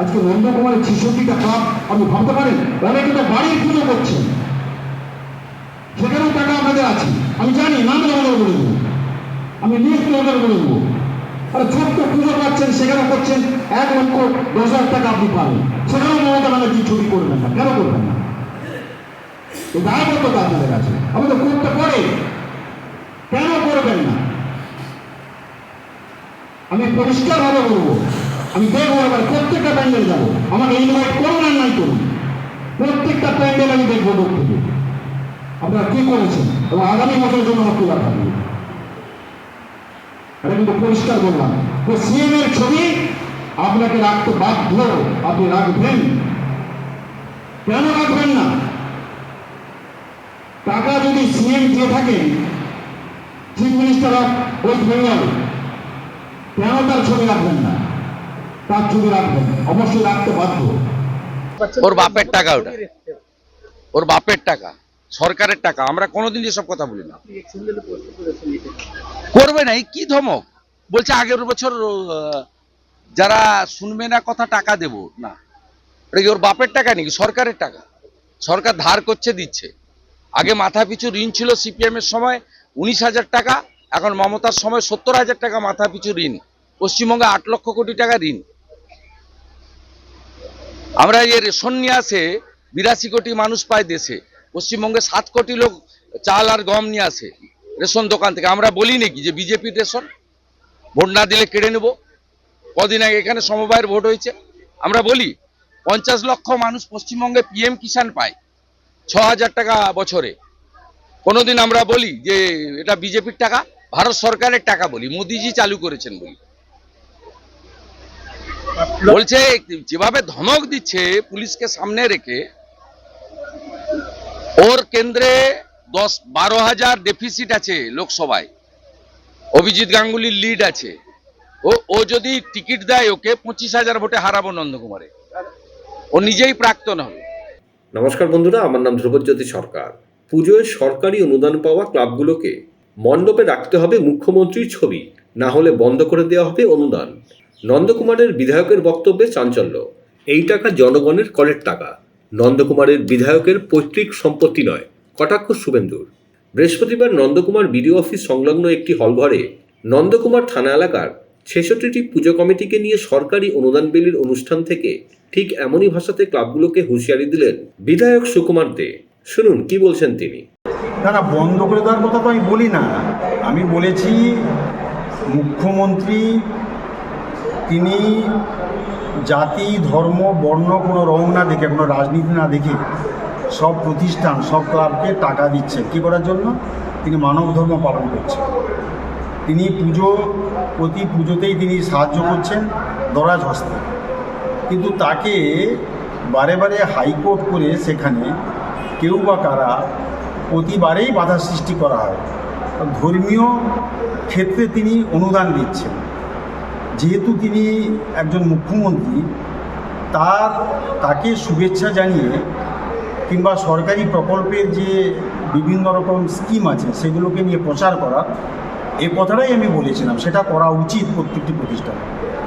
আজকে নন্দকুমারের ছেষট্টিটা ক্লাব আপনি ভাবতে পারেন। অনেকে তো বাড়ির পুজো করছেন সেখানেও টাকা আপনাদের আছে। আমি জানি, নাম অর্ডার করে দেবো। আমি লিস্ট অর্ডার করে দেবো। আরে ছোট্ট পুজো পাচ্ছেন সেখানে করছেন, এক লক্ষ দশ হাজার টাকা আপনি পাবেন সেখানেও মমতা ব্যানার্জি ছবি করবেন না। কেন করবেন না? এই দায়বদ্ধতা আপনাদের আপনি তো করতে পারে। কেন করবেন না? আমি পরিষ্কারভাবে বলব আমি দেখব এবার প্রত্যেকটা প্যান্ডেল যাব আমাকে ইনভাইট করুন আর নাই করুন প্রত্যেকটা প্যান্ডেল আমি দেখব দূর থেকে আপনারা কি করেছেন? এবং আগামী বছরের জন্য আমার তোলা থাকবে এটা কিন্তু পরিষ্কার বললাম। তো সিএম এর ছবি আপনাকে রাখতে বাধ্য, আপনি রাখবেন। কেন রাখবেন না? টাকা যদি সিএম দিয়ে থাকেন chief minister of West Bengal কেন তার ছবি রাখবেন না? তার রাখবেন অবশ্যই রাখতে ওর বাপের টাকা ওটা। ওর বাপের টাকা, সরকারের টাকা। আমরা কোনোদিন এসব কথা বলি না। করবে না কি ধমক? বলছে আগের বছর যারা শুনবে না কথা টাকা দেব। না। এটা কি ওর বাপের টাকা নাকি? সরকারের টাকা। সরকার ধার করছে, দিচ্ছে। আগে মাথা পিছু ঋণ ছিল সিপিএম এর সময়, উনিশ হাজার টাকা। এখন মমতার সময় সত্তর হাজার টাকা মাথা পিছু ঋণ। পশ্চিমবঙ্গে আট লক্ষ কোটি টাকা ঋণ। আমরা এই রেশন নিয়ে আসে বিরাশি কোটি মানুষ পায় দেশে, পশ্চিমবঙ্গে সাত কোটি লোক চাল আর গম নিয়ে আসে রেশন দোকান থেকে। আমরা বলি নাকি যে বিজেপির রেশন? ভোট না দিলে কেড়ে নেব? কদিন আগে এখানে সমবায়ের ভোট হয়েছে। আমরা বলি, পঞ্চাশ লক্ষ মানুষ পশ্চিমবঙ্গে পিএম কিষাণ পায় ছ হাজার টাকা বছরে। কোনোদিন আমরা বলি যে এটা বিজেপির টাকা? ভারত সরকারের টাকা বলি। মোদিজি চালু করেছেন বলি। বলছে, যেভাবে ধমক দিচ্ছে পুলিশকে সামনে রেখে, ওর কেন্দ্রে দশ বারো হাজার ডেফিসিট আছে লোকসভায়। অভিজিৎ গাঙ্গুলির লিড আছে। ও ও যদি টিকিট দেয়, ওকে পঁচিশ হাজার ভোটে হারাবো নন্দকুমারে। ও নিজেই প্রাক্তন হবে। নমস্কার বন্ধুরা, আমার নাম ধ্রুবজ্যোতি সরকার। পুজোয় সরকারি অনুদান পাওয়া ক্লাবগুলোকে মণ্ডপে রাখতে হবে মুখ্যমন্ত্রীর ছবি। না হলে বন্ধ করে দেওয়া হবে অনুদান। নন্দকুমারের বিধায়কের বক্তব্যে চাঞ্চল্য। এই টাকা জনগণের করের টাকা। নন্দকুমারের বিধায়কের পৈতৃক সম্পত্তি নয়। কটাক্ষ শুভেন্দুর। বৃহস্পতিবার নন্দকুমার বিডিও অফিস সংলগ্ন একটি হলঘরে নন্দকুমার থানা এলাকার ছেষট্টিটি পুজো কমিটিকে নিয়ে সরকারি অনুদান বিলির অনুষ্ঠান থেকে ঠিক এমনই ভাষাতে ক্লাবগুলোকে হুঁশিয়ারি দিলেন বিধায়ক সুকুমার দে। শুনুন, কি বলছেন তিনি? না বন্ধ করে দেওয়ার কথা তো আমি বলি না। আমি বলেছি, মুখ্যমন্ত্রী তিনি জাতি, ধর্ম, বর্ণ, কোনো রং না দেখে, কোনো রাজনীতি না দেখে সব প্রতিষ্ঠান, সব ক্লাবকে টাকা দিচ্ছে কী করার জন্য? তিনি মানব ধর্ম পালন করছেন। তিনি পুজো, প্রতি পুজোতেই তিনি সাহায্য করছেন দরাজ হস্তে। কিন্তু তাকে বারে বারে হাইকোর্ট করে সেখানে কেউ বা কারা প্রতিবারেই বাধা সৃষ্টি করা হয়। ধর্মীয় ক্ষেত্রে তিনি অনুদান দিচ্ছেন। যেহেতু তিনি একজন মুখ্যমন্ত্রী, তার তাকে শুভেচ্ছা জানিয়ে কিংবা সরকারি প্রকল্পের যে বিভিন্ন রকম স্কিম আছে, সেগুলোকে নিয়ে প্রচার করা, এ কথাটাই আমি বলেছিলাম। সেটা করা উচিত প্রত্যেকটি প্রতিষ্ঠান।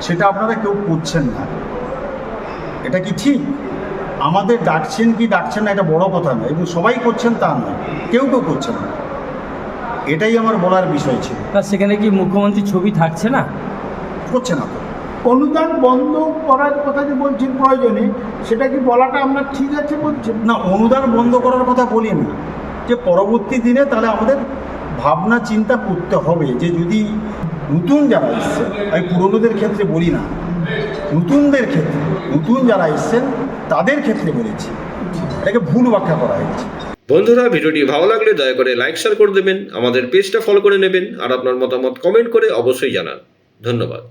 সেটা আপনারা কেউ করছেন না। এটা কি ঠিক? আমাদের ডাকছেন কি ডাকছেন না, এটা বড় কথা নয়। এবং সবাই করছেন তা নয়। কেউ কেউ করছেন না। এটাই আমার বলার বিষয় ছিল। সেখানে কি মুখ্যমন্ত্রীর ছবি থাকছে না? করছে না তো। অনুদান বন্ধ করার কথা যে বলছেন প্রয়োজনে সেটা কি বলাটা আমরা ঠিক আছে বলছেন? না অনুদান বন্ধ করার কথা বলি না। যে পরবর্তী দিনে তাহলে আমাদের ভাবনা চিন্তা করতে হবে যে যদি নতুন যারা এসছেন আমি পুরনোদের ক্ষেত্রে বলি না নতুনদের ক্ষেত্রে নতুন যারা এসছেন তাদের ক্ষেত্রে বলেছি। এটাকে ভুল ব্যাখ্যা করা হয়েছে। বন্ধুরা ভিডিওটি ভালো লাগলে দয়া করে লাইক শেয়ার করে দেবেন আমাদের পেজটা ফলো করে নেবেন আর আপনার মতামত কমেন্ট করে অবশ্যই জানান। ধন্যবাদ।